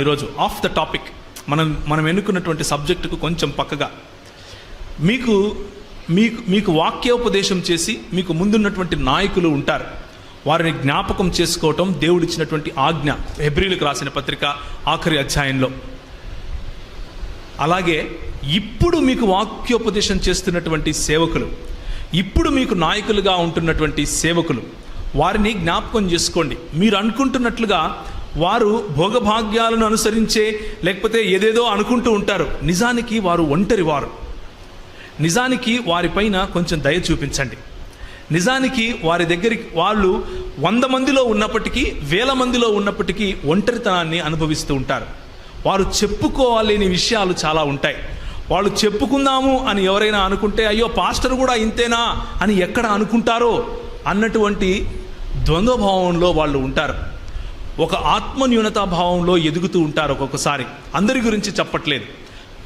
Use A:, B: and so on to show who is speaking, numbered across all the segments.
A: ఈరోజు of the topic మనం మనం ఎన్నుకున్నటువంటి సబ్జెక్టుకు కొంచెం పక్కగా. మీకు మీకు మీకు వాక్యోపదేశం చేసి మీకు ముందున్నటువంటి నాయకులు ఉంటారు. వారిని జ్ఞాపకం చేసుకోవటం దేవుడిచ్చినటువంటి ఆజ్ఞ. హెబ్రిలకు రాసిన పత్రిక ఆఖరి అధ్యాయంలో. అలాగే ఇప్పుడు మీకు వాక్యోపదేశం చేస్తున్నటువంటి సేవకులు ఇప్పుడు మీకు నాయకులుగా ఉంటున్నటువంటి సేవకులు వారిని జ్ఞాపకం చేసుకోండి. మీరు అనుకుంటున్నట్లుగా వారు భోగభాగ్యాలను అనుసరించే లేకపోతే ఏదేదో అనుకుంటూ ఉంటారు. నిజానికి వారు ఒంటరి వారు. నిజానికి వారిపైన కొంచెం దయ చూపించండి. నిజానికి వారి దగ్గరికి వాళ్ళు వంద మందిలో ఉన్నప్పటికీ వేల మందిలో ఉన్నప్పటికీ ఒంటరితనాన్ని అనుభవిస్తూ ఉంటారు. వారు చెప్పుకోవాలని విషయాలు చాలా ఉంటాయి. వాళ్ళు చెప్పుకుందాము అని ఎవరైనా అనుకుంటే అయ్యో పాస్టర్ కూడా ఇంతేనా? అని ఎక్కడ అనుకుంటారో? అన్నటువంటి ద్వంద్వభావంలో వాళ్ళు ఉంటారు. ఒక ఆత్మన్యూనతా భావంలో ఎదుగుతూ ఉంటారు ఒక్కొక్కసారి. అందరి గురించి చెప్పట్లేదు.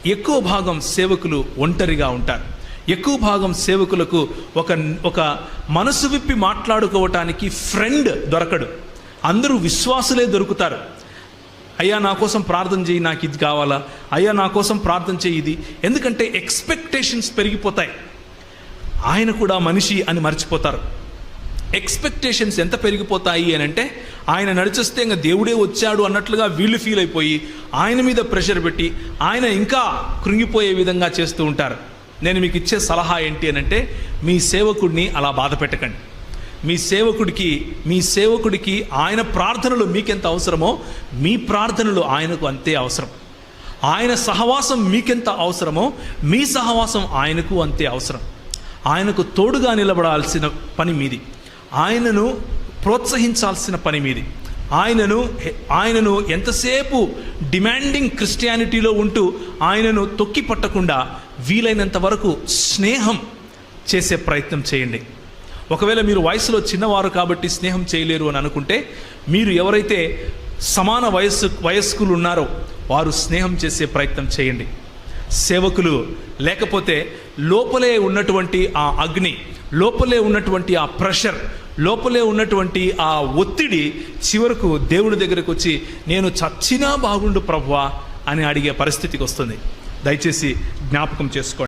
A: ఎక్కువ భాగం సేవకులు ఒంటరిగా ఉంటారు. ఎక్కువ భాగం సేవకులకు ఒక ఒక మనసు విప్పి మాట్లాడుకోవటానికి ఫ్రెండ్ దొరకడు. అందరూ విశ్వాసులే దొరుకుతారు. అయ్యా నా కోసం ప్రార్థన చేయి నాకు ఇది కావాలా? అయ్యా నా కోసం ప్రార్థన చేయి ఇది. ఎందుకంటే ఎక్స్పెక్టేషన్స్ పెరిగిపోతాయి. ఆయన కూడా మనిషి అని మర్చిపోతారు. ఎక్స్పెక్టేషన్స్ ఎంత పెరిగిపోతాయి అని అంటే ఆయన నడిచేస్తే ఇంకా దేవుడే వచ్చాడు అన్నట్లుగా వీళ్ళు ఫీల్ అయిపోయి ఆయన మీద ప్రెషర్ పెట్టి ఆయన ఇంకా కృంగిపోయే విధంగా చేస్తూ ఉంటారు. నేను మీకు ఇచ్చే సలహా ఏంటి అని అంటే మీ సేవకుడిని అలా బాధ పెట్టకండి. మీ సేవకుడికి మీ సేవకుడికి ఆయన ప్రార్థనలు మీకెంత అవసరమో మీ ప్రార్థనలు ఆయనకు అంతే అవసరం. ఆయన సహవాసం మీకెంత అవసరమో మీ సహవాసం ఆయనకు అంతే అవసరం. ఆయనకు తోడుగా నిలబడాల్సిన పని మీది. ఆయనను ప్రోత్సహించాల్సిన పని మీది. ఆయనను ఆయనను ఎంతసేపు డిమాండింగ్ క్రిస్టియానిటీలో ఉంటూ ఆయనను తొక్కి పట్టకుండా వీలైనంత వరకు స్నేహం చేసే ప్రయత్నం చేయండి. ఒకవేళ మీరు వయసులో చిన్నవారు కాబట్టి స్నేహం చేయలేరు అని అనుకుంటే మీరు ఎవరైతే సమాన వయస్సు వయస్కులు ఉన్నారో వారు స్నేహం చేసే ప్రయత్నం చేయండి. సేవకులు లేకపోతే లోపలే ఉన్నటువంటి ఆ అగ్ని లోపలే ఉన్నటువంటి ఆ ప్రెషర్ లోపలే ఉన్నటువంటి ఆ ఒత్తిడి చివరకు దేవుడి దగ్గరకు వచ్చి నేను చచ్చినా బాగుండు ప్రభువా అని అడిగే పరిస్థితికి వస్తుంది. దయచేసి జ్ఞాపకం చేసుకోండి.